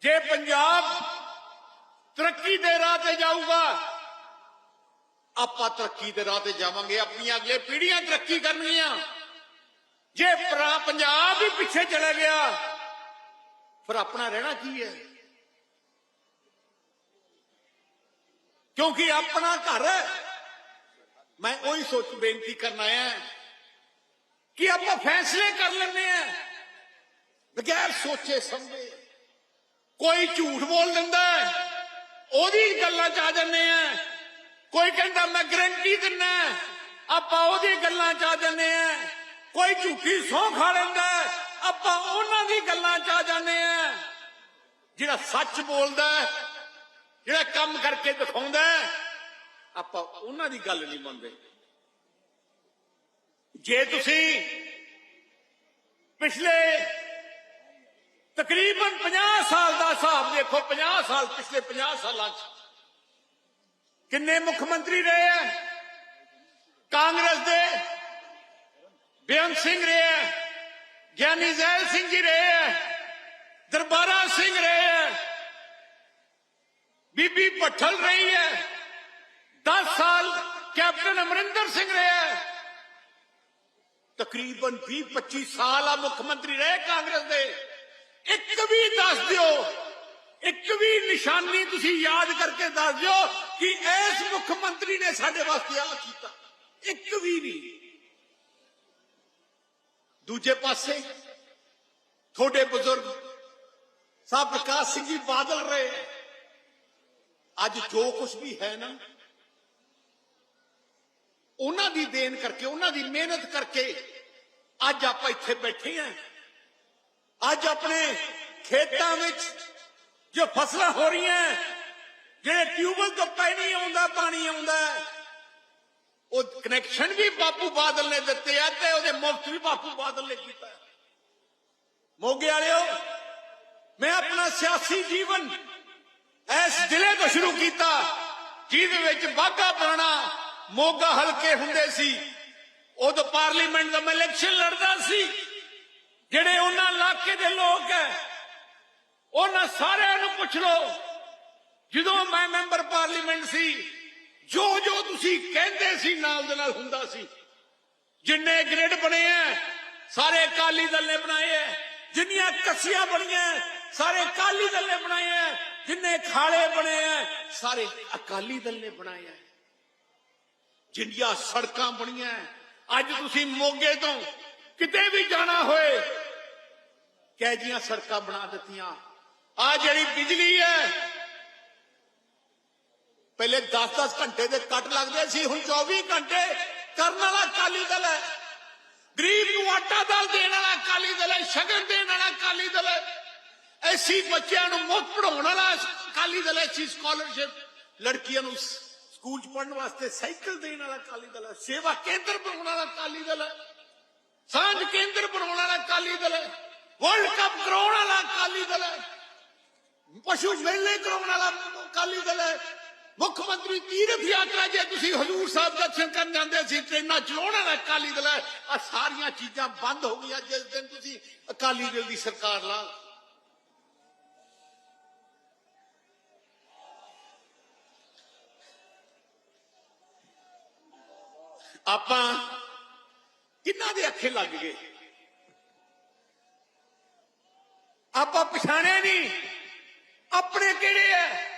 ਜੇ ਪੰਜਾਬ ਤਰੱਕੀ ਦੇ ਰਾਹ ਤੇ ਜਾਊਗਾ, ਆਪਾਂ ਤਰੱਕੀ ਦੇ ਰਾਹ ਤੇ ਜਾਵਾਂਗੇ, ਆਪਣੀਆਂ ਅਗਲੇ ਪੀੜ੍ਹੀਆਂ ਤਰੱਕੀ ਕਰਨਗੀਆਂ। ਜੇ ਪਰਾ- ਪੰਜਾਬ ਹੀ ਪਿੱਛੇ ਚਲਾ ਗਿਆ, ਫਿਰ ਆਪਣਾ ਰਹਿਣਾ ਕੀ ਹੈ? ਕਿਉਂਕਿ ਆਪਣਾ ਘਰ ਹੈ। ਮੈਂ ਉਹੀ ਸੋਚ ਬੇਨਤੀ ਕਰਨਾ ਹੈ ਕਿ ਆਪਾਂ ਫੈਸਲੇ ਕਰ ਲੈਂਦੇ ਆ ਬਗੈਰ ਸੋਚੇ ਸਮਝੇ। ਕੋਈ ਝੂਠ ਬੋਲ ਦਿੰਦਾ ਉਹਦੀ ਗੱਲਾਂ 'ਚ ਆ ਜਾਂਦੇ ਆ। ਕੋਈ ਕਹਿੰਦਾ, ਮੈਂ ਗਰੰਟੀ ਦਿੰਨਾ ਆਪਾਂ ਉਹਦੀ ਗੱਲਾਂ 'ਚ ਆ ਜਾਂਦੇ ਆ। ਕੋਈ ਝੂਠੀ ਸੌਂ ਖਾ ਲੈਂਦਾ ਆਪਾਂ ਉਹਨਾਂ ਦੀ ਗੱਲਾਂ 'ਚ ਆ ਜਾਂਦੇ ਆ। ਜਿਹੜਾ ਸੱਚ ਬੋਲਦਾ ਜਿਹੜਾ ਕੰਮ ਕਰਕੇ ਦਿਖਾਉਂਦਾ ਆਪਾਂ ਉਹਨਾਂ ਦੀ ਗੱਲ ਨਹੀਂ ਮੰਨਦੇ। ਜੇ ਤੁਸੀਂ ਪਿਛਲੇ ਤਕਰੀਬਨ 50 ਸਾਲ ਦਾ ਹਿਸਾਬ ਦੇਖੋ 50 ਸਾਲ ਪਿਛਲੇ 50 ਸਾਲਾਂ ਚ ਕਿੰਨੇ ਮੁੱਖ ਮੰਤਰੀ ਰਹੇ ਆ ਕਾਂਗਰਸ ਦੇ ਬੇਅੰਤ ਸਿੰਘ ਰਹੇ ਆ ਗਿਆਨੀ ਜ਼ੈਲ ਸਿੰਘ ਜੀ ਰਹੇ ਆ ਦਰਬਾਰਾ ਸਿੰਘ ਰਹੇ ਆ ਬੀਬੀ ਭੱਠਲ ਰਹੀ ਹੈ 10 ਸਾਲ ਕੈਪਟਨ ਅਮਰਿੰਦਰ ਸਿੰਘ ਰਹੇ ਆ ਤਕਰੀਬਨ 20 25 ਸਾਲ ਆ ਮੁੱਖ ਮੰਤਰੀ ਰਹੇ ਕਾਂਗਰਸ ਦੇ ਇੱਕ ਵੀ ਦੱਸ ਦਿਓ, ਇੱਕ ਵੀ ਨਿਸ਼ਾਨੀ ਤੁਸੀਂ ਯਾਦ ਕਰਕੇ ਦੱਸ ਦਿਓ ਕਿ ਇਸ ਮੁੱਖ ਮੰਤਰੀ ਨੇ ਸਾਡੇ ਵਾਸਤੇ ਆ ਕੀਤਾ। ਇੱਕ ਵੀ ਨਹੀਂ। ਦੂਜੇ ਪਾਸੇ, ਤੁਹਾਡੇ ਬਜ਼ੁਰਗ ਸਾਹਿਬ ਪ੍ਰਕਾਸ਼ ਸਿੰਘ ਜੀ ਬਾਦਲ ਰਹੇ ਅੱਜ ਜੋ ਕੁਝ ਵੀ ਹੈ ਨਾ, ਉਹਨਾਂ ਦੀ ਦੇਣ ਕਰਕੇ, ਉਹਨਾਂ ਦੀ ਮਿਹਨਤ ਕਰਕੇ ਅੱਜ ਆਪਾਂ ਇੱਥੇ ਬੈਠੇ ਆਂ। ਅੱਜ ਆਪਣੇ ਖੇਤਾਂ ਵਿੱਚ ਜੋ ਫਸਲਾਂ ਹੋ ਰਹੀਆਂ ਜਿਹੜੇ ਟਿਊਬਲ ਤੋਂ ਪਾਣੀ ਆਉਂਦਾ ਪਾਣੀ ਆਉਂਦਾ ਉਹ ਕਨੈਕਸ਼ਨ ਵੀ ਬਾਪੂ ਬਾਦਲ ਨੇ ਦਿੱਤੇ ਆ ਤੇ ਉਹਦੇ ਮੁਫਤ ਵੀ ਬਾਪੂ ਬਾਦਲ ਨੇ ਕੀਤਾ ਮੋਗੇ ਵਾਲਿਓ, ਮੈਂ ਆਪਣਾ ਸਿਆਸੀ ਜੀਵਨ ਇਸ ਜ਼ਿਲ੍ਹੇ ਤੋਂ ਸ਼ੁਰੂ ਕੀਤਾ, ਜਿਹਦੇ ਵਿੱਚ ਬਾਗਾ ਪੁਰਾਣਾ ਮੋਗਾ ਹਲਕੇ ਹੁੰਦੇ ਸੀ, ਉਦੋਂ ਪਾਰਲੀਮੈਂਟ ਦਾ ਮੈਂ ਇਲੈਕਸ਼ਨ ਲੜਦਾ ਸੀ। ਜਿਹੜੇ ਉਹਨਾਂ ਇਲਾਕੇ ਦੇ ਲੋਕ ਹੈ, ਉਹਨਾਂ ਸਾਰਿਆਂ ਨੂੰ ਪੁੱਛ ਲਓ। ਜਦੋਂ ਮੈਂ ਮੈਂਬਰ ਪਾਰਲੀਮੈਂਟ ਸੀ ਜੋ ਜੋ ਤੁਸੀਂ ਕਹਿੰਦੇ ਸੀ, ਨਾਲ ਦੇ ਨਾਲ ਹੁੰਦਾ ਸੀ। ਜਿੰਨੇ ਗ੍ਰਿਡ ਬਣੇ ਆ ਸਾਰੇ ਅਕਾਲੀ ਦਲ ਨੇ ਬਣਾਏ ਆ ਜਿੰਨੀਆਂ ਕੱਸੀਆਂ ਬਣੀਆਂ ਸਾਰੇ ਅਕਾਲੀ ਦਲ ਨੇ ਬਣਾਏ ਆ ਜਿੰਨੇ ਖਾਲੇ ਬਣੇ ਆ ਸਾਰੇ ਅਕਾਲੀ ਦਲ ਨੇ ਬਣਾਏ ਆ ਜਿੰਨੀਆਂ ਸੜਕਾਂ ਬਣੀਆਂ ਅੱਜ ਤੁਸੀਂ ਮੋਗੇ ਤੋਂ ਕਿਤੇ ਵੀ ਜਾਣਾ ਹੋਏ ਕਹਿ ਜੀਆਂ ਸੜਕਾਂ ਬਣਾ ਦਿੱਤੀਆਂ। ਆ ਜਿਹੜੀ ਬਿਜਲੀ ਹੈ, ਪਹਿਲੇ 10-10 ਘੰਟੇ ਦੇ ਕੱਟ ਲੱਗਦੇ ਸੀ, ਹੁਣ 24 ਘੰਟੇ ਕਰਨ ਵਾਲਾ ਅਕਾਲੀ ਦਲ ਹੈ। ਗਰੀਬ ਨੂੰ ਆਟਾ ਦਾਲ ਦੇਣ ਵਾਲਾ ਅਕਾਲੀ ਦਲ ਹੈ, ਸ਼ਗਨ ਦੇਣ ਵਾਲਾ ਅਕਾਲੀ ਦਲ ਹੈ। ਐਸੀ ਬੱਚਿਆਂ ਨੂੰ ਮੁਫਤ ਪੜਾਉਣ ਵਾਲਾ ਅਕਾਲੀ ਦਲ ਐਸੀ ਸਕਾਲਰਸ਼ਿਪ ਲੜਕੀਆਂ ਨੂੰ ਸਕੂਲ ਚ ਪੜਨ ਵਾਸਤੇ ਸਾਈਕਲ ਦੇਣ ਵਾਲਾ ਅਕਾਲੀ ਦਲ ਹੈ, ਸੇਵਾ ਕੇਂਦਰ ਬਣਾਉਣ ਵਾਲਾ ਅਕਾਲੀ ਦਲ ਹੈ। ਸਾਂਝ ਕੇਂਦਰ ਬਣਾਉਣ ਵਾਲਾ ਅਕਾਲੀ ਦਲ ਹੈ। ਵਰਲਡ ਕੱਪ ਕਰਾਉਣ ਵਾਲਾ ਅਕਾਲੀ ਦਲ ਹੈ। ਪਸ਼ੂ ਮੇਲੇ ਕਰਾਉਣ ਵਾਲਾ ਅਕਾਲੀ ਦਲ ਹੈ। ਮੁੱਖ ਮੰਤਰੀ ਤੀਰਥ ਯਾਤਰਾ ਜੇ ਤੁਸੀਂ ਹਜ਼ੂਰ ਸਾਹਿਬ ਦਰਸ਼ਨ ਜਾਂਦੇ ਸੀ, ਟ੍ਰੇਨਾਂ ਚਲਾਉਣ ਵਾਲਾ ਅਕਾਲੀ ਦਲ ਹੈ। ਆ ਸਾਰੀਆਂ ਚੀਜ਼ਾਂ ਬੰਦ ਹੋ ਗਈਆਂ ਜਿਸ ਦਿਨ ਤੁਸੀਂ ਅਕਾਲੀ ਦਲ ਦੀ ਸਰਕਾਰ ਲਾ। ਆਪਾਂ ਕਿੰਨਾ ਦੇ ਅੱਖੇ ਲੱਗ ਗਏ? ਆਪਾਂ ਪਛਾਣਿਆ ਨਹੀਂ। ਆਪਣੇ ਕਿਹੜੇ ਐ?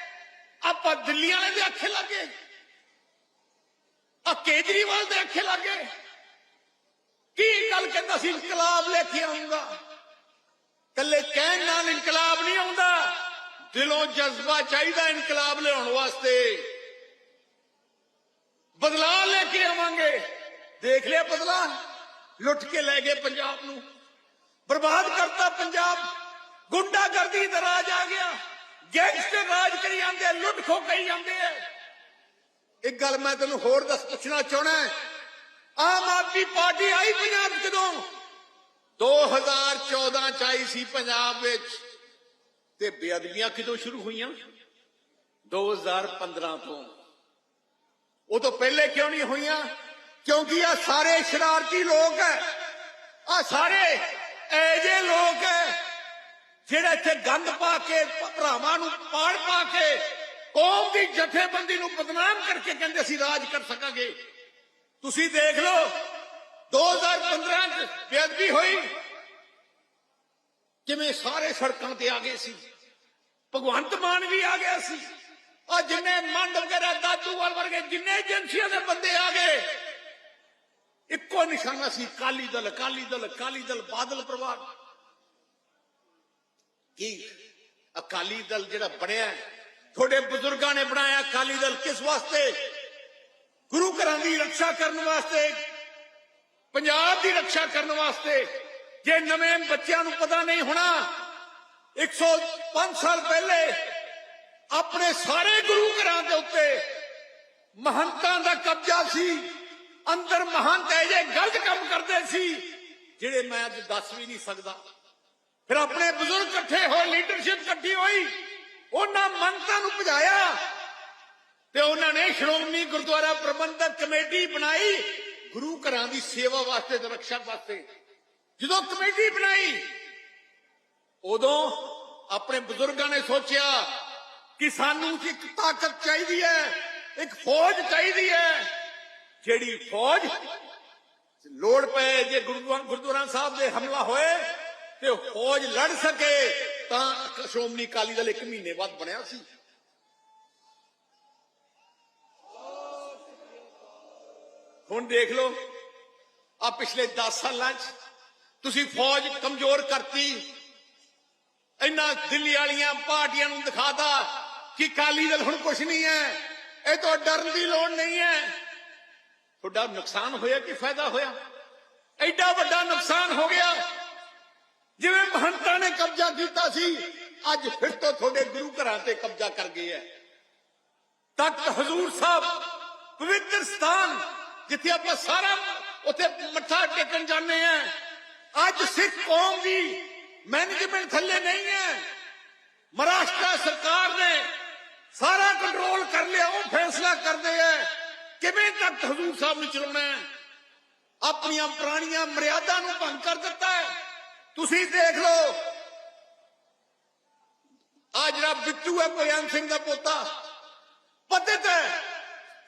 ਆਪਾਂ ਦਿੱਲੀ ਵਾਲੇ ਦੇ ਅੱਖੇ ਲੱਗੇ ਆ ਕੇਜਰੀਵਾਲ ਦੇ ਅੱਖੇ ਲੱਗੇ ਕੀ ਗੱਲ ਕਹਿੰਦਾ ਸੀ, ਇਨਕਲਾਬ ਲੈ ਕੇ ਆਉਂਗਾ? ਕੱਲੇ ਕਹਿਣ ਨਾਲ ਇਨਕਲਾਬ ਨਹੀਂ ਆਉਂਦਾ। ਦਿਲੋਂ ਜਜ਼ਬਾ ਚਾਹੀਦਾ ਇਨਕਲਾਬ ਲਿਆਉਣ ਵਾਸਤੇ। ਬਦਲਾਅ ਲੈ ਕੇ ਆਵਾਂਗੇ। ਦੇਖ ਲਿਆ ਬਦਲਾਅ। ਲੁੱਟ ਕੇ ਲੈ ਗਏ ਪੰਜਾਬ ਨੂੰ। ਬਰਬਾਦ ਕਰਤਾ ਪੰਜਾਬ। ਗੁੰਡਾਗਰਦੀ ਦਾ ਰਾਜ ਆ ਗਿਆ। ਗੈਂਗਸਟਰ ਰਾਜ ਕਰੀ ਜਾਂਦੇ ਲੁੱਟ ਖੋ ਕਰੀ ਜਾਂਦੇ ਆ। ਇੱਕ ਗੱਲ ਮੈਂ ਤੈਨੂੰ ਹੋਰ ਦੱਸ ਪੁੱਛਣਾ ਚਾਹਣਾ ਆਮ ਆਦਮੀ ਪਾਰਟੀ ਆਈ ਪੰਜਾਬ 'ਚ 2014 ਚ ਆਈ ਸੀ ਪੰਜਾਬ ਵਿੱਚ। ਤੇ ਬੇਅਦਬੀਆਂ ਕਿਦੋਂ ਸ਼ੁਰੂ ਹੋਈਆਂ? 2015 ਤੋਂ। ਉਹ ਤੋਂ ਪਹਿਲੇ ਕਿਉਂ ਨਹੀਂ ਹੋਈਆਂ? ਕਿਉਂਕਿ ਆ ਸਾਰੇ ਸ਼ਰਾਰਤੀ ਲੋਕ ਹੈ। ਆ ਸਾਰੇ ਐਜੇ ਲੋਕ ਹੈ ਜਿਹੜਾ ਇੱਥੇ ਗੰਦ ਪਾ ਕੇ ਭਰਾਵਾਂ ਨੂੰ ਪਾੜ ਪਾ ਕੇ ਕੌਮ ਦੀ ਜਥੇਬੰਦੀ ਨੂੰ ਬਦਨਾਮ ਕਰਕੇ ਕਹਿੰਦੇ ਅਸੀਂ ਰਾਜ ਕਰ ਸਕਾਂਗੇ। ਤੁਸੀਂ ਦੇਖ ਲਓ 2015 ਚ ਬੇਅਦਬੀ ਹੋਈ। ਕਿਵੇਂ ਸਾਰੇ ਸੜਕਾਂ ਤੇ ਆ ਗਏ ਸੀ। ਭਗਵੰਤ ਮਾਨ ਵੀ ਆ ਗਿਆ ਸੀ। ਆ ਜਿੰਨੇ ਮੰਡ ਵਗੈਰਾ ਦਾਦੂਵਾਲ ਵਰਗੇ ਜਿੰਨੇ ਏਜੰਸੀਆਂ ਦੇ ਬੰਦੇ ਆ ਗਏ। ਇੱਕੋ ਨਿਸ਼ਾਨਾ ਸੀ ਕਾਲੀ ਦਲ, ਅਕਾਲੀ ਦਲ ਅਕਾਲੀ ਦਲ, ਬਾਦਲ ਪਰਿਵਾਰ। ਕੀ? ਅਕਾਲੀ ਦਲ ਜਿਹੜਾ ਬਣਿਆ ਤੁਹਾਡੇ ਬਜ਼ੁਰਗਾਂ ਨੇ ਬਣਾਇਆ ਅਕਾਲੀ ਦਲ ਕਿਸ ਵਾਸਤੇ? ਗੁਰੂ ਘਰਾਂ ਦੀ ਰੱਖਿਆ ਕਰਨ ਵਾਸਤੇ, ਪੰਜਾਬ ਦੀ ਰੱਖਿਆ ਕਰਨ ਵਾਸਤੇ। ਜੇ ਨਵੇਂ ਬੱਚਿਆਂ ਨੂੰ ਪਤਾ ਨਹੀਂ ਹੋਣਾ 105 ਸਾਲ ਪਹਿਲੇ ਆਪਣੇ ਸਾਰੇ ਗੁਰੂ ਘਰਾਂ ਦੇ ਉੱਤੇ ਮਹੰਤਾਂ ਦਾ ਕਬਜ਼ਾ ਸੀ। ਅੰਦਰ ਮਹੰਤ ਇਹ ਜੇ ਗਲਤ ਕੰਮ ਕਰਦੇ ਸੀ, ਜਿਹੜੇ ਮੈਂ ਅੱਜ ਦੱਸ ਵੀ ਨਹੀਂ ਸਕਦਾ। ਫਿਰ ਆਪਣੇ ਬਜ਼ੁਰਗ ਇਕੱਠੇ ਹੋਏ ਲੀਡਰਸ਼ਿਪ ਇਕੱਠੀ ਹੋਈ, ਉਹਨਾਂ ਮੰਗਤਾਂ ਨੂੰ ਭਜਾਇਆ ਤੇ ਉਹਨਾਂ ਨੇ ਸ਼੍ਰੋਮਣੀ ਗੁਰਦੁਆਰਾ ਪ੍ਰਬੰਧਕ ਕਮੇਟੀ ਬਣਾਈ ਗੁਰੂ ਘਰਾਂ ਦੀ ਸੇਵਾ ਵਾਸਤੇ ਤੇ ਰੱਖਿਆ ਵਾਸਤੇ। ਜਦੋਂ ਕਮੇਟੀ ਬਣਾਈ, ਉਦੋਂ ਆਪਣੇ ਬਜ਼ੁਰਗਾਂ ਨੇ ਸੋਚਿਆ ਕਿ ਸਾਨੂੰ ਇੱਕ ਤਾਕਤ ਚਾਹੀਦੀ ਹੈ, ਇੱਕ ਫੌਜ ਚਾਹੀਦੀ ਹੈ, ਜਿਹੜੀ ਫੌਜ ਲੋੜ ਪਏ, ਜੇ ਗੁਰਦੁਆਰਾ ਗੁਰਦੁਆਰਾ ਸਾਹਿਬ ਦੇ ਹਮਲਾ ਹੋਏ ਤੇ ਉਹ ਫੌਜ ਲੜ ਸਕੇ, ਤਾਂ ਸ਼੍ਰੋਮਣੀ ਅਕਾਲੀ ਦਲ ਇੱਕ ਮਹੀਨੇ ਬਾਅਦ ਬਣਿਆ ਸੀ। ਹੁਣ ਦੇਖ ਲਓ ਆ ਪਿਛਲੇ 10 ਸਾਲਾਂ 'ਚ ਤੁਸੀਂ ਫੌਜ ਕਮਜ਼ੋਰ ਕਰਤੀ ਇਹਨਾਂ ਦਿੱਲੀ ਵਾਲੀਆਂ ਪਾਰਟੀਆਂ ਨੂੰ ਦਿਖਾਤਾ ਕਿ ਕਾਲੀ ਦਲ ਹੁਣ ਕੁਝ ਨਹੀਂ ਹੈ, ਇਹ ਤੋਂ ਡਰਨ ਦੀ ਲੋੜ ਨਹੀਂ ਹੈ। ਤੁਹਾਡਾ ਨੁਕਸਾਨ ਹੋਇਆ ਕਿ ਫਾਇਦਾ ਹੋਇਆ? ਐਡਾ ਵੱਡਾ ਨੁਕਸਾਨ ਹੋ ਗਿਆ ਜਿਵੇਂ ਮਹੰਤਾਂ ਨੇ ਕਬਜ਼ਾ ਕੀਤਾ ਸੀ, ਅੱਜ ਫਿਰ ਤੋਂ ਤੁਹਾਡੇ ਗੁਰੂ ਘਰਾਂ ਤੇ ਕਬਜ਼ਾ ਕਰ ਗਏ ਹੈ ਤਖਤ ਹਜ਼ੂਰ ਸਾਹਿਬ, ਪਵਿੱਤਰ ਸਥਾਨ, ਜਿੱਥੇ ਆਪਾਂ ਸਾਰਾ ਉੱਥੇ ਮੱਥਾ ਟੇਕਣ ਜਾਂਦੇ ਆ ਅੱਜ ਸਿੱਖ ਕੌਮ ਦੀ ਮੈਨੇਜਮੈਂਟ ਥੱਲੇ ਨਹੀਂ ਹੈ ਮਹਾਰਾਸ਼ਟਰ ਸਰਕਾਰ ਨੇ ਸਾਰਾ ਕੰਟਰੋਲ ਕਰ ਲਿਆ, ਉਹ ਫੈਸਲਾ ਕਰਦੇ ਆ ਕਿਵੇਂ ਤਖਤ ਹਜ਼ੂਰ ਸਾਹਿਬ ਨੂੰ ਚਲਾਉਣਾ ਹੈ ਆਪਣੀਆਂ ਪੁਰਾਣੀਆਂ ਮਰਿਆਦਾ ਨੂੰ ਭੰਗ ਕਰ ਦਿੱਤਾ ਹੈ ਤੁਸੀਂ ਦੇਖ ਲਓ। ਆ ਜਿਹੜਾ ਬਿੱਟੂ ਹੈ ਭਗਵਾਨ ਸਿੰਘ ਦਾ ਪੋਤਾ। ਪਤਿਤ ਹੈ।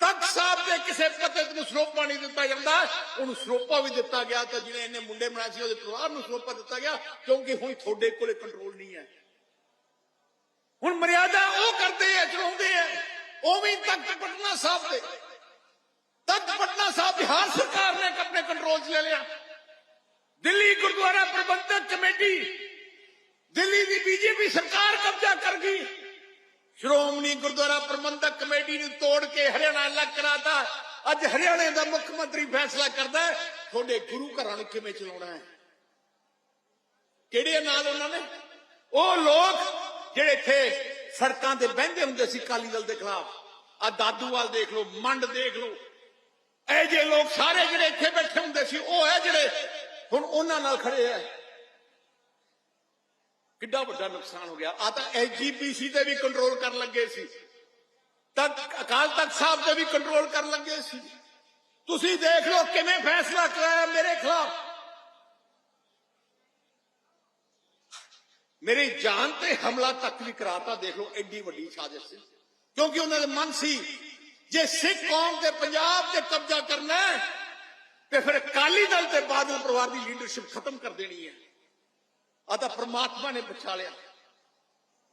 ਤਖਤ ਸਾਹਿਬ ਦੇ ਕਿਸੇ ਪਤਿਤ ਨੂੰ ਸਰੋਪਾ ਨਹੀਂ ਦਿੱਤਾ ਜਾਂਦਾ। ਉਹਨੂੰ ਸਰੋਪਾ ਵੀ ਦਿੱਤਾ ਗਿਆ ਤਾਂ ਜਿਹੜੇ ਇਹਨੇ ਮੁੰਡੇ ਬਣਾਏ ਸੀ, ਉਹਦੇ ਪਰਿਵਾਰ ਨੂੰ ਸਰੋਪਾ ਦਿੱਤਾ ਗਿਆ, ਕਿਉਂਕਿ ਹੁਣ ਤੁਹਾਡੇ ਕੋਲੇ ਕੰਟਰੋਲ ਨਹੀਂ ਹੈ। ਹੁਣ ਮਰਿਆਦਾ ਉਹ ਕਰਦੇ ਆ ਚਲਾਉਂਦੇ ਆ ਉਵੇਂ ਹੀ ਤਖਤ ਪਟਨਾ ਸਾਹਿਬ ਦੇ। ਤਖਤ ਪਟਨਾ ਸਾਹਿਬ ਬਿਹਾਰ ਸਰਕਾਰ ਨੇ ਆਪਣੇ ਕੰਟਰੋਲ 'ਚ ਲੈ ਲਿਆ। ਦਿੱਲੀ ਗੁਰਦੁਆਰਾ ਪ੍ਰਬੰਧਕ ਕਮੇਟੀ, ਦਿੱਲੀ ਦੀ ਬੀਜੇਪੀ ਸਰਕਾਰ ਕਬਜ਼ਾ ਕਰ ਗਈ। ਸ਼੍ਰੋਮਣੀ ਗੁਰਦੁਆਰਾ ਪ੍ਰਬੰਧਕ ਕਮੇਟੀ ਨੂੰ ਤੋੜ ਕੇ ਹਰਿਆਣਾ ਅਲੱਗ ਕਰਾਤਾ। ਅੱਜ ਹਰਿਆਣੇ ਦਾ ਮੁੱਖ ਮੰਤਰੀ ਫੈਸਲਾ ਕਰਦਾ ਤੁਹਾਡੇ ਗੁਰੂ ਘਰਾਂ ਨੂੰ ਕਿਵੇਂ ਚਲਾਉਣਾ ਹੈ? ਕਿਹੜੇ ਨਾਲ ਉਹਨਾਂ ਨੇ? ਉਹ ਲੋਕ ਜਿਹੜੇ ਇੱਥੇ ਸੜਕਾਂ ਤੇ ਬਹਿੰਦੇ ਹੁੰਦੇ ਸੀ ਕਾਲੀ ਦਲ ਦੇ ਖਿਲਾਫ ਆ ਦਾਦੂਵਾਲ ਦੇਖ ਲਓ, ਮੰਡ ਦੇਖ ਲਓ। ਇਹ ਜੇ ਲੋਕ ਸਾਰੇ ਜਿਹੜੇ ਇੱਥੇ ਬੈਠੇ ਹੁੰਦੇ ਸੀ, ਉਹ ਹੈ ਜਿਹੜੇ ਹੁਣ ਉਹਨਾਂ ਨਾਲ ਖੜੇ ਆ। ਕਿੱਡਾ ਵੱਡਾ ਨੁਕਸਾਨ ਹੋ ਗਿਆ। ਆ ਤਾਂ ਐਸਜੀਪੀਸੀ ਤੇ ਵੀ ਕੰਟਰੋਲ ਕਰਨ ਲੱਗੇ ਸੀ। ਤੱਕ ਅਕਾਲ ਤਖਤ ਸਾਹਿਬ ਤੇ ਵੀ ਕੰਟਰੋਲ ਕਰਨ ਲੱਗੇ ਸੀ। ਤੁਸੀਂ ਦੇਖ ਲਓ ਕਿਵੇਂ ਫੈਸਲਾ ਕਰਾਇਆ ਮੇਰੇ ਖਿਲਾਫ। ਮੇਰੀ ਜਾਨ ਤੇ ਹਮਲਾ ਤੱਕ ਵੀ ਕਰਾਤਾ, ਦੇਖ ਲਓ ਐਡੀ ਵੱਡੀ ਸਾਜ਼ਿਸ਼ ਸੀ। ਕਿਉਂਕਿ ਉਹਨਾਂ ਦੇ ਮਨ ਸੀ, ਜੇ ਸਿੱਖ ਕੌਮ ਤੇ ਪੰਜਾਬ ਤੇ ਕਬਜ਼ਾ ਕਰਨਾ ਹੈ ਤੇ ਫਿਰ ਅਕਾਲੀ ਦਲ ਤੇ ਬਾਦਲ ਪਰਿਵਾਰ ਦੀ ਲੀਡਰਸ਼ਿਪ ਖਤਮ ਕਰ ਦੇਣੀ ਹੈ। ਆ ਤਾਂ ਪ੍ਰਮਾਤਮਾ ਨੇ ਬਚਾ ਲਿਆ।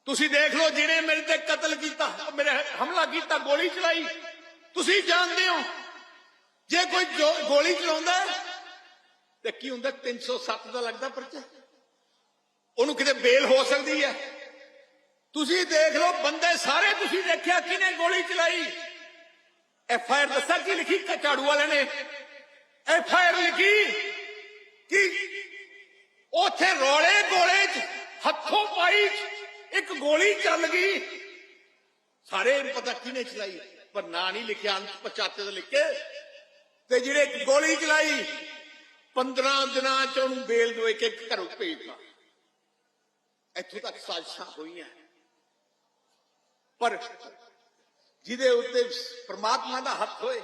ਤੁਸੀਂ ਦੇਖ ਲਓ, ਜਿਹਨੇ ਮੇਰੇ ਤੇ ਕਤਲ ਕੀਤਾ, ਮੇਰੇ ਹਮਲਾ ਕੀਤਾ, ਗੋਲੀ ਚਲਾਈ, ਤੁਸੀਂ ਜਾਣਦੇ ਹੋ, ਜੇ ਕੋਈ ਗੋਲੀ ਚਲਾਉਂਦਾ ਤੇ ਕੀ ਹੁੰਦਾ 307 ਦਾ ਲੱਗਦਾ ਪਰਚਾ? ਉਹਨੂੰ ਕਿਤੇ ਬੇਲ ਹੋ ਸਕਦੀ ਹੈ। ਤੁਸੀਂ ਦੇਖ ਲਓ, ਬੰਦੇ ਸਾਰੇ ਤੁਸੀਂ ਦੇਖਿਆ ਕਿਨੇ ਗੋਲੀ ਚਲਾਈ? ਐਫ ਆਈ ਆਰ ਦੱਸਿਆ, ਕੀ ਲਿਖੀ ਝਾੜੂ ਵਾਲੇ ਨੇ? ਐਫ ਆਈ ਆਰ ਲਿਖੀ ਕਿ ਉਥੇ ਰੋਲੇ ਗੋਲੇ ਚ ਹੱਥੋਂ ਪਾਈ ਇੱਕ ਗੋਲੀ ਚੱਲ ਗਈ। ਸਾਰੇ ਪਤਾ ਕਿਹਨੇ ਚਲਾਈ, ਪਰ ਨਾਂ ਨਹੀਂ ਲਿਖਿਆ, ਅੰਤ ਪਚਾਤੇ ਤੇ ਲਿਖ ਤੇ ਜਿਹੜੇ ਗੋਲੀ ਚਲਾਈ 15 ਦਿਨਾਂ ਚ ਉਹਨੂੰ ਬੇਲ ਦੋ ਕੇ ਇੱਕ ਘਰੋਂ ਭੇਜਤਾ ਇੱਥੋਂ ਤੱਕ ਸਾਜ਼ਿਸ਼ਾਂ ਹੋਈਆਂ। ਪਰ ਜਿਹਦੇ ਉੱਤੇ ਪ੍ਰਮਾਤਮਾ ਦਾ ਹੱਥ ਹੋਏ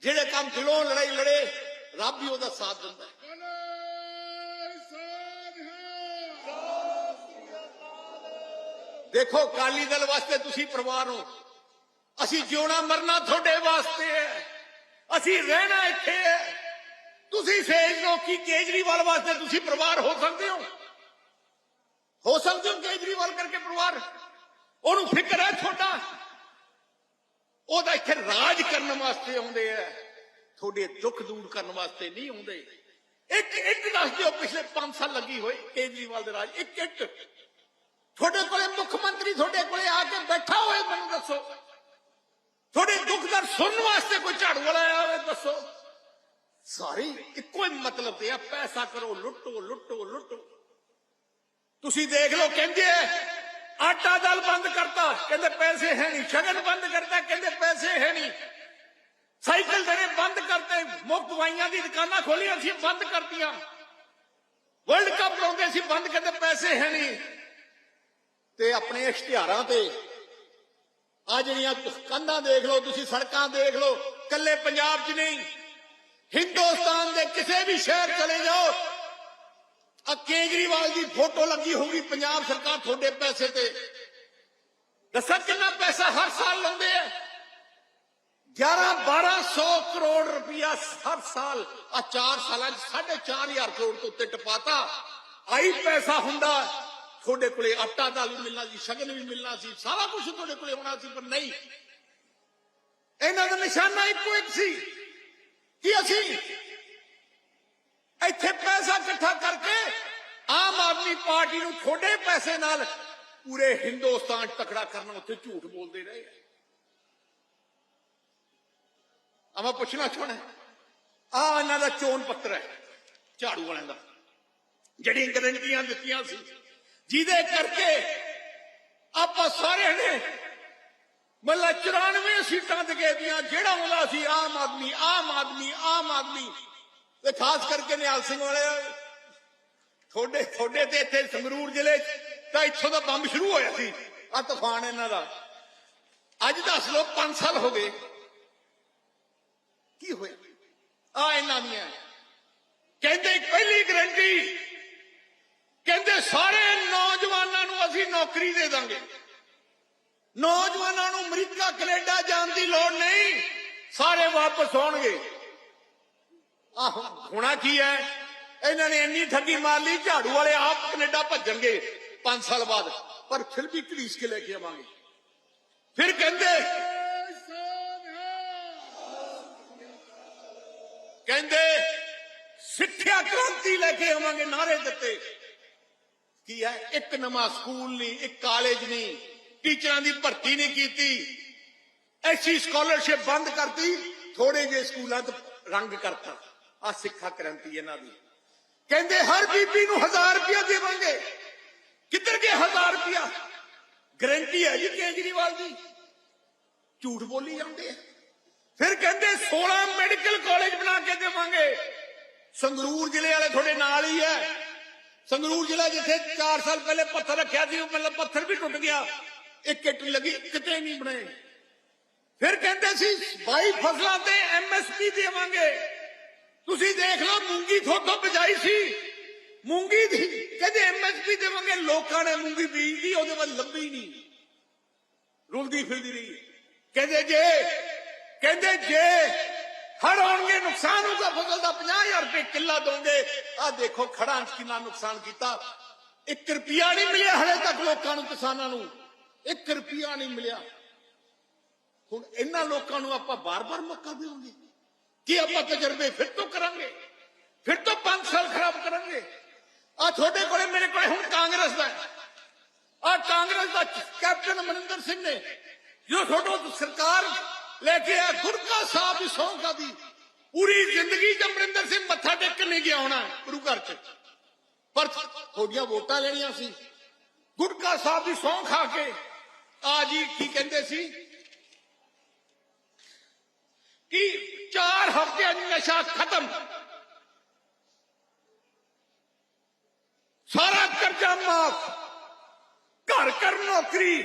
ਜਿਹੜੇ ਕੰਮ ਦਿਲੋਂ ਲੜਾਈ ਲੜੇ, ਰੱਬ ਵੀ ਉਹਦਾ ਸਾਥ ਦਿੰਦਾ। ਹੈ। ਦੇਖੋ ਕਾਲੀ ਦਲ ਵਾਸਤੇ ਤੁਸੀਂ ਪਰਿਵਾਰ ਹੋ। ਅਸੀਂ ਜਿਉਣਾ ਮਰਨਾ ਤੁਹਾਡੇ ਵਾਸਤੇ ਹੈ। ਅਸੀਂ ਰਹਿਣਾ ਇੱਥੇ ਹੈ। ਤੁਸੀਂ ਸੇਜ ਲੋ ਕਿ ਕੇਜਰੀਵਾਲ ਵਾਸਤੇ ਤੁਸੀਂ ਪਰਿਵਾਰ ਹੋ ਸਕਦੇ ਹੋ? ਹੋ ਸਕਦੇ ਹੋ ਕੇਜਰੀਵਾਲ ਕਰਕੇ ਪਰਿਵਾਰ? ਉਹਨੂੰ ਫਿਕਰ ਹੈ ਤੁਹਾਡਾ? ਉਹਦਾ ਇੱਥੇ ਰਾਜ ਕਰਨ ਵਾਸਤੇ ਆਉਂਦੇ ਆ। ਤੁਹਾਡੇ ਦੁੱਖ ਦੂਰ ਕਰਨ ਵਾਸਤੇ ਨਹੀਂ ਆਉਂਦੇ। ਇੱਕ ਇੱਕ ਦੱਸ ਦਿਓ ਪਿਛਲੇ 5 ਸਾਲ ਲੱਗੀ ਹੋਈ ਕੇਜਰੀਵਾਲ ਦੇ ਰਾਜ। ਇੱਕ ਇੱਕ। ਤੁਹਾਡੇ ਕੋਲੇ ਮੁੱਖ ਮੰਤਰੀ ਤੁਹਾਡੇ ਕੋਲੇ ਆ ਕੇ ਬੈਠਾ ਹੋਏ ਮੈਨੂੰ ਦੱਸੋ। ਤੁਹਾਡੇ ਦੁੱਖ ਦਰ ਸੁਣਨ ਵਾਸਤੇ ਕੋਈ ਝਾੜੂ ਵਾਲਾ ਆਇਆ ਹੋਵੇ ਦੱਸੋ। ਸਾਰੇ ਇੱਕੋ ਹੀ ਮਤਲਬ ਤੇ ਆ ਪੈਸਾ ਕਰੋ ਲੁੱਟੋ ਲੁੱਟੋ ਲੁੱਟੋ। ਤੁਸੀਂ ਦੇਖ ਲਓ ਕਹਿੰਦੇ ਆ, ਆਟਾ ਦਾਲ ਬੰਦ ਕਰਤਾ। ਕਹਿੰਦੇ ਪੈਸੇ ਹੈ ਨਹੀਂ। ਸ਼ਗਨ ਬੰਦ ਕਰਤਾ। ਕਹਿੰਦੇ ਪੈਸੇ ਹੈ ਨਹੀਂ। ਸਾਈਕਲ ਦੇਣੇ ਬੰਦ ਕਰਤੇ। ਮੁਫਤ ਦਵਾਈਆਂ ਦੀ ਦੁਕਾਨਾਂ ਖੋਲੀਆਂ ਸੀ, ਬੰਦ ਕਰਤੀਆਂ। ਵਰਲਡ ਕੱਪ ਲਾਉਂਦੇ ਸੀ, ਬੰਦ ਕਹਿੰਦੇ ਪੈਸੇ ਹੈ ਨਹੀਂ। ਤੇ ਆਪਣੇ ਇਸ਼ਤਿਹਾਰਾਂ ਤੇ, ਆ ਜਿਹੜੀਆਂ ਕੰਧਾਂ ਦੇਖ ਲਓ, ਤੁਸੀਂ ਸੜਕਾਂ ਦੇਖ ਲਓ ਕੱਲੇ ਪੰਜਾਬ 'ਚ ਨਹੀਂ। ਹਿੰਦੁਸਤਾਨ ਦੇ ਕਿਸੇ ਵੀ ਸ਼ਹਿਰ ਚਲੇ ਜਾਓ ਆ ਕੇਜਰੀਵਾਲ ਦੀ ਫੋਟੋ ਲੱਗੀ ਹੋਊਗੀ ਪੰਜਾਬ ਸਰਕਾਰ ਤੁਹਾਡੇ ਪੈਸੇ ਤੇ। ਦੱਸਾਂ ਕਿੰਨਾ ਪੈਸਾ ਹਰ ਸਾਲ ਲਾਉਂਦੇ ਆ? 11 1200 ਕਰੋੜ ਰੁਪਇਆ ਹਰ ਸਾਲ। ਆ 4 ਸਾਲਾਂ 'ਚ 4500 ਕਰੋੜ ਤੋਂ ਉੱਤੇ ਟਪਾਤਾ। ਆਈ ਪੈਸਾ ਹੁੰਦਾ। ਤੁਹਾਡੇ ਕੋਲੇ ਆਟਾ ਦਾਲ ਵੀ ਮਿਲਣਾ ਸੀ, ਸ਼ਗਨ ਵੀ ਮਿਲਣਾ ਸੀ, ਸਾਰਾ ਕੁਝ ਤੁਹਾਡੇ ਕੋਲੇ ਹੋਣਾ ਸੀ, ਪਰ ਨਹੀਂ। ਇਹਨਾਂ ਦਾ ਨਿਸ਼ਾਨਾ ਇੱਕੋ ਇੱਕ ਸੀ ਕਿ ਅਸੀਂ ਇੱਥੇ ਪੈਸਾ ਇਕੱਠਾ ਕਰਕੇ ਆਮ ਆਦਮੀ ਪਾਰਟੀ ਨੂੰ ਥੋੜੇ ਪੈਸੇ ਨਾਲ ਪੂਰੇ ਹਿੰਦੁਸਤਾਨ 'ਚ ਤਕੜਾ ਕਰਨ ਉੱਥੇ ਝੂਠ ਬੋਲਦੇ ਰਹੇ ਆ। ਮੈਂ ਪੁੱਛਣਾ ਚਾਹਣਾ ਆ ਇਹਨਾਂ ਦਾ ਚੋਣ ਪੱਤਰ ਹੈ, ਝਾੜੂ ਵਾਲਿਆਂ ਦਾ, ਜਿਹੜੀਆਂ ਗਰੰਟੀਆਂ ਦਿੱਤੀਆਂ ਸੀ, ਜਿਹਦੇ ਕਰਕੇ ਆਪਾਂ ਸਾਰਿਆਂ ਨੇ ਮੱਲਾ 94 ਸੀਟਾਂ ਦੇ ਦੀਆਂ, ਜਿਹੜਾ ਆਉਂਦਾ ਸੀ ਆਮ ਆਦਮੀ ਆਮ ਆਦਮੀ ਆਮ ਆਦਮੀ ਤੇ ਖਾਸ ਕਰਕੇ ਨਿਹਾਲ ਸਿੰਘ ਵਾਲੇ ਥੋੜੇ ਥੋੜੇ ਤੇ ਇੱਥੇ ਸੰਗਰੂਰ ਜ਼ਿਲ੍ਹੇ ਤਾਂ ਇੱਥੋਂ ਦਾ ਬੰਬ ਸ਼ੁਰੂ ਹੋਇਆ ਸੀ। ਆ ਤੂਫਾਨ ਇਹਨਾਂ ਦਾ। ਅੱਜ ਦੱਸ ਲਓ 5 ਸਾਲ ਹੋ ਗਏ। ਕੀ ਹੋਇਆ? ਆ ਇਹਨਾਂ ਦੀਆਂ। ਕਹਿੰਦੇ ਪਹਿਲੀ ਗਰੰਟੀ, ਕਹਿੰਦੇ ਸਾਰੇ ਨੌਜਵਾਨਾਂ ਨੂੰ ਅਸੀਂ ਨੌਕਰੀ ਦੇ ਦਾਂਗੇ। ਨੌਜਵਾਨਾਂ ਨੂੰ ਅਮਰੀਕਾ, ਕੈਨੇਡਾ ਜਾਣ ਦੀ ਲੋੜ ਨਹੀਂ। ਸਾਰੇ ਵਾਪਸ ਆਉਣਗੇ। ਆਹ ਹੋਣਾ ਕੀ ਹੈ? ਇਹਨਾਂ ਨੇ ਇੰਨੀ ਠੱਗੀ ਮਾਰ ਲਈ, ਝਾੜੂ ਵਾਲੇ ਆਪ ਕੈਨੇਡਾ ਭੱਜਣਗੇ 5 ਸਾਲ ਬਾਅਦ। ਪਰ ਫਿਰ ਵੀ ਘੜੀਸ ਕੇ ਲੈ ਕੇ ਆਵਾਂਗੇ। ਫਿਰ ਕਹਿੰਦੇ ਕਹਿੰਦੇ, ਸਿੱਖਿਆ ਕ੍ਰਾਂਤੀ ਲੈ ਕੇ ਆਵਾਂਗੇ ਨਾਰੇ ਦਿੱਤੇ ਕੀ ਹੈ? ਇੱਕ ਨਵਾਂ ਸਕੂਲ ਨਹੀਂ, ਇੱਕ ਕਾਲਜ ਨਹੀਂ। ਟੀਚਰਾਂ ਦੀ ਭਰਤੀ ਨਹੀਂ ਕੀਤੀ। ਐਸੀ ਸਕਾਲਰਸ਼ਿਪ ਬੰਦ ਕਰਤੀ ਥੋੜੇ ਜਿਹੇ ਸਕੂਲਾਂ 'ਚ ਰੰਗ ਕਰਤਾ। ਆ ਸਿੱਖਿਆ ਕ੍ਰਾਂਤੀ ਇਹਨਾਂ ਦੀ। ਕਹਿੰਦੇ, ਹਰ ਬੀਬੀ ਨੂੰ 1000 ਰੁਪਇਆ ਦੇਵਾਂਗੇ। ਕਿੱਧਰ ਗਏ 1000 ਰੁਪਇਆ? ਗਰੰਟੀ ਹੈ ਜੀ ਕੇਜਰੀਵਾਲ ਦੀ। ਝੂਠ ਬੋਲੀ ਜਾਂਦੇ ਆ। ਫਿਰ ਕਹਿੰਦੇ 16 ਮੈਡੀਕਲ ਕਾਲਜ ਬਣਾ ਕੇ ਦੇਵਾਂਗੇ। ਸੰਗਰੂਰ ਜ਼ਿਲ੍ਹੇ ਵਾਲੇ ਤੁਹਾਡੇ ਨਾਲ ਹੀ ਹੈ। ਸੰਗਰੂਰ ਜ਼ਿਲ੍ਹਾ ਜਿੱਥੇ 4 ਸਾਲ ਪਹਿਲੇ ਪੱਥਰ ਰੱਖਿਆ ਸੀ, ਉਹ ਮਤਲਬ ਪੱਥਰ ਵੀ ਟੁੱਟ ਗਿਆ। ਇੱਕ ਇੱਟ ਲੱਗੀ, ਕਿਤੇ ਨਹੀਂ ਬਣੇ। ਫਿਰ ਕਹਿੰਦੇ ਸੀ 22 ਫਸਲਾਂ ਤੇ ਐਮਐਸਪੀ ਦੇਵਾਂਗੇ। ਦੇਖ ਲਓ, ਮੂੰਗੀ ਥੋਥੋਂ ਬਜਾਈ ਸੀ। ਮੂੰਗੀ ਦੀ, ਕਹਿੰਦੇ ਐਮਐਸਪੀ ਦੇਵਾਂਗੇ, ਲੋਕਾਂ ਨੇ ਮੂੰਗੀ ਬੀਜਦੀ, ਉਹਦੇ ਬਾਅਦ ਲੱਭੀ ਨਹੀਂ। ਰੁਲਦੀ ਫਿਰਦੀ ਰਹੀ। ਕਹਿੰਦੇ ਜੇ ਕਹਿੰਦੇ ਜੇ ਹੜ ਆਉਣਗੇ ਨੁਕਸਾਨ ਹੋਊਗਾ, ਫਸਲ ਦਾ 50000 ਰੁਪਏ ਕਿੱਲਾ ਦੋਗੇ ਆ ਦੇਖੋ ਖੜਾਂ 'ਚ ਕਿੰਨਾ ਨੁਕਸਾਨ ਕੀਤਾ। 1 ਰੁਪਿਆ ਨਹੀਂ ਮਿਲਿਆ ਹਲੇ ਤੱਕ ਲੋਕਾਂ ਨੂੰ, ਕਿਸਾਨਾਂ ਨੂੰ। 1 ਰੁਪਿਆ ਨਹੀਂ ਮਿਲਿਆ। ਹੁਣ ਇਹਨਾਂ ਲੋਕਾਂ ਨੂੰ ਆਪਾਂ ਬਾਰ-ਬਾਰ ਮੌਕਾ ਦੇਵਾਂਗੇ। ਕੀ ਆਪਾਂ ਤਜਰਬੇ ਫਿਰ ਤੋਂ ਕਰਾਂਗੇ? ਫਿਰ ਤੋਂ 5 ਸਾਲ ਖਰਾਬ ਕਰਨਗੇ। ਆ ਤੁਹਾਡੇ ਕੋਲੇ, ਮੇਰੇ ਕੋਲੇ ਹੁਣ ਕਾਂਗਰਸ ਦਾ ਆ ਕਾਂਗਰਸ ਦਾ ਕੈਪਟਨ ਅਮਰਿੰਦਰ ਸਿੰਘ ਨੇ ਜੋ ਤੁਹਾਡਾ ਸਰਕਾਰ ਲੈ ਕੇ ਆ ਗੁਰਕਾ ਸਾਹਿਬ ਦੀ ਸੌਂਕਾ ਦੀ, ਪੂਰੀ ਜ਼ਿੰਦਗੀ ਚ ਅਮਰਿੰਦਰ ਸਿੰਘ ਮੱਥਾ ਟੇਕਣ ਨਹੀਂ ਗਿਆ ਹੋਣਾ ਗੁਰੂ ਘਰ ਚ। ਪਰ ਤੁਹਾਡੀਆਂ ਵੋਟਾਂ ਲੈਣੀਆਂ ਸੀ। ਗੁਰਕਾ ਸਾਹਿਬ ਦੀ ਸੌਂ ਖਾ ਕੇ ਆ ਜੀ ਕੀ ਕਹਿੰਦੇ ਸੀ? ਕਿ ਚਾਰ ਹਫ਼ਤਿਆਂ ਦੀ ਨਸ਼ਾ ਖਤਮ ਸਾਰਾ ਕਰਜ਼ਾ ਮਾਫ ਘਰ ਘਰ ਨੌਕਰੀ।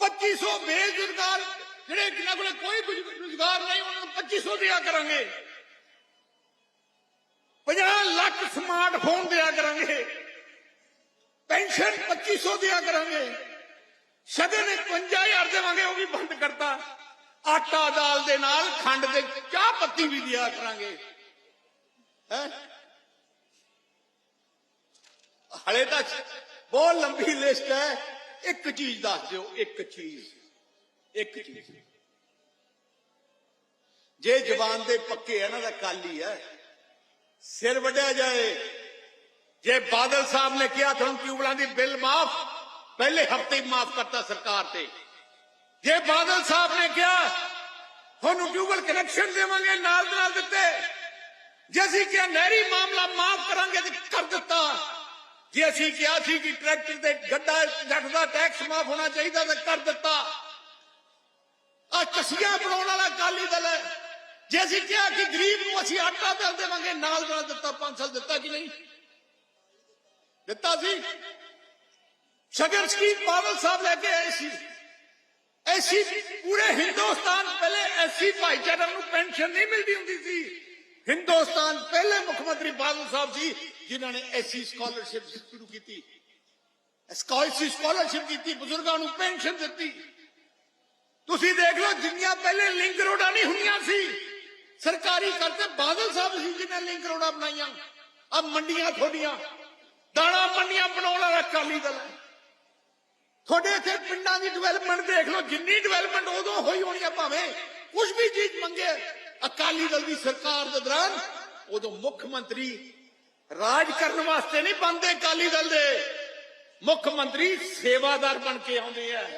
2500 ਬੇਰੁਜ਼ਗਾਰ ਜਿਹੜੇ ਜਿਨ੍ਹਾਂ ਕੋਲੇ ਕੋਈ ਰੁਜ਼ਗਾਰ ਨਹੀਂ, ਉਹਨਾਂ ਨੂੰ 2500 ਦਿਆ ਕਰਾਂਗੇ। 50 ਲੱਖ ਸਮਾਰਟਫੋਨ ਦਿਆ ਕਰਾਂਗੇ। ਪੈਨਸ਼ਨ 2500 ਦਿਆ ਕਰਾਂਗੇ। ਸ਼ਗਨ 51000 ਦੇਵਾਂਗੇ, ਉਹ ਵੀ ਬੰਦ ਕਰਤਾ। ਆਟਾ ਦਾਲ ਦੇ ਨਾਲ ਖੰਡ ਦੇ ਚਾਹ ਪੱਤੀ ਵੀ ਦਿਆ ਕਰਾਂਗੇ। ਹੈ? ਹਲੇ ਤਾਂ ਬਹੁਤ ਲੰਬੀ ਲਿਸਟ ਹੈ। ਇੱਕ ਚੀਜ਼ ਦੱਸ ਦਿਓ, ਇੱਕ ਚੀਜ਼। ਇੱਕ ਚੀਜ਼। ਜੇ ਜ਼ਬਾਨ ਦੇ ਪੱਕੇ ਇਹਨਾਂ ਦਾ ਕਾਲੀ ਹੈ ਸਿਰ ਵੱਢਿਆ ਜਾਏ। ਜੇ ਬਾਦਲ ਸਾਹਿਬ ਨੇ ਕਿਹਾ ਤੁਹਾਨੂੰ ਟਿਊਬਲਾਂ ਦੀ ਬਿੱਲ ਮਾਫ, ਪਹਿਲੇ ਹਫ਼ਤੇ ਹੀ ਮਾਫ ਕਰਤਾ ਸਰਕਾਰ ਤੇ। ਜੇ ਬਾਦਲ ਸਾਹਿਬ ਨੇ ਕਿਹਾ, ਤੁਹਾਨੂੰ ਟਿਊਬਲ ਕਨੈਕਸ਼ਨ ਦੇਵਾਂਗੇ, ਨਾਲ ਨਾਲ ਦਿੱਤੇ। ਜੇ ਅਸੀਂ ਕਿਹਾ ਨਹਿਰੀ ਮਾਮਲਾ ਮਾਫ ਕਰਾਂਗੇ ਤੇ ਕਰ ਦਿੱਤਾ। ਜੇ ਅਸੀਂ ਕਿਹਾ ਸੀ ਕਿ ਟਰੈਕਟਰ ਤੇ ਗੱਡਾ ਜੱਟ ਦਾ ਟੈਕਸ ਮਾਫ ਹੋਣਾ ਚਾਹੀਦਾ ਤਾਂ ਕਰ ਦਿੱਤਾ ਆ ਚਸੀਆਂ ਬਣਾਉਣ ਵਾਲਾ ਅਕਾਲੀ ਦਲ ਹੈ ਜੇ ਅਸੀਂ ਕਿਹਾ ਕਿ ਗਰੀਬ ਨੂੰ ਅਸੀਂ ਆਟਾ ਦਾਲ ਦੇਵਾਂਗੇ ਨਾਲ ਦੇ ਨਾਲ ਦਿੱਤਾ 5 ਸਾਲ ਦਿੱਤਾ ਕਿ ਨਹੀਂ ਦਿੱਤਾ ਸੀ ਸ਼ਗਰ ਸਕੀਮ ਬਾਦਲ ਸਾਹਿਬ ਲੈ ਕੇ ਆਏ ਸੀ ਐਸੀ ਪੂਰੇ ਹਿੰਦੁਸਤਾਨ 'ਚ ਪਹਿਲੇ ਐਸੀ ਭਾਈਚਾਰੇ ਨੂੰ ਪੈਨਸ਼ਨ ਨਹੀਂ ਮਿਲਦੀ ਹੁੰਦੀ ਸੀ ਹਿੰਦੁਸਤਾਨ 'ਚ ਪਹਿਲੇ ਮੁੱਖ ਮੰਤਰੀ ਬਾਦਲ ਸਾਹਿਬ ਸੀ ਜਿਨ੍ਹਾਂ ਨੇ ਐਸੀ ਸਕਾਲਰਸ਼ਿਪ ਸ਼ੁਰੂ ਕੀਤੀ ਸਕਾਲਰਸ਼ਿਪ ਸਕਾਲਰਸ਼ਿਪ ਕੀਤੀ ਬਜ਼ੁਰਗਾਂ ਨੂੰ ਪੈਨਸ਼ਨ ਦਿੱਤੀ ਤੁਸੀਂ ਦੇਖ ਲਓ ਜਿੰਨੀਆਂ ਪਹਿਲੇ ਲਿੰਕ ਰੋਡਾਂ ਨਹੀਂ ਹੁੰਦੀਆਂ ਸੀ ਸਰਕਾਰੀ ਕਰਤੇ ਬਾਦਲ ਸਾਹਿਬ ਸੀ ਜਿਨ੍ਹਾਂ ਲਿੰਕ ਰੋਡਾਂ ਬਣਾਈਆਂ ਆ ਮੰਡੀਆਂ ਤੁਹਾਡੀਆਂ ਦਾਣਾ ਮੰਡੀਆਂ ਬਣਾਉਣ ਵਾਲਾ ਅਕਾਲੀ ਦਲ ਹੈ ਤੁਹਾਡੇ ਇੱਥੇ ਪਿੰਡਾਂ ਦੀ ਡਿਵੈਲਪਮੈਂਟ ਦੇਖ ਲਓ ਜਿੰਨੀ ਡਿਵੈਲਪਮੈਂਟ ਉਦੋਂ ਹੋਈ ਹੋਣੀ ਆ ਭਾਵੇਂ ਕੁਝ ਵੀ ਚੀਜ਼ ਮੰਗੇ ਅਕਾਲੀ ਦਲ ਦੀ ਸਰਕਾਰ ਦੇ ਦੌਰਾਨ ਉਦੋਂ ਮੁੱਖ ਮੰਤਰੀ ਰਾਜ ਕਰਨ ਵਾਸਤੇ ਨਹੀਂ ਬਣਦੇ, ਅਕਾਲੀ ਦਲ ਦੇ ਮੁੱਖ ਮੰਤਰੀ ਸੇਵਾਦਾਰ ਬਣ ਕੇ ਆਉਂਦੇ ਆ।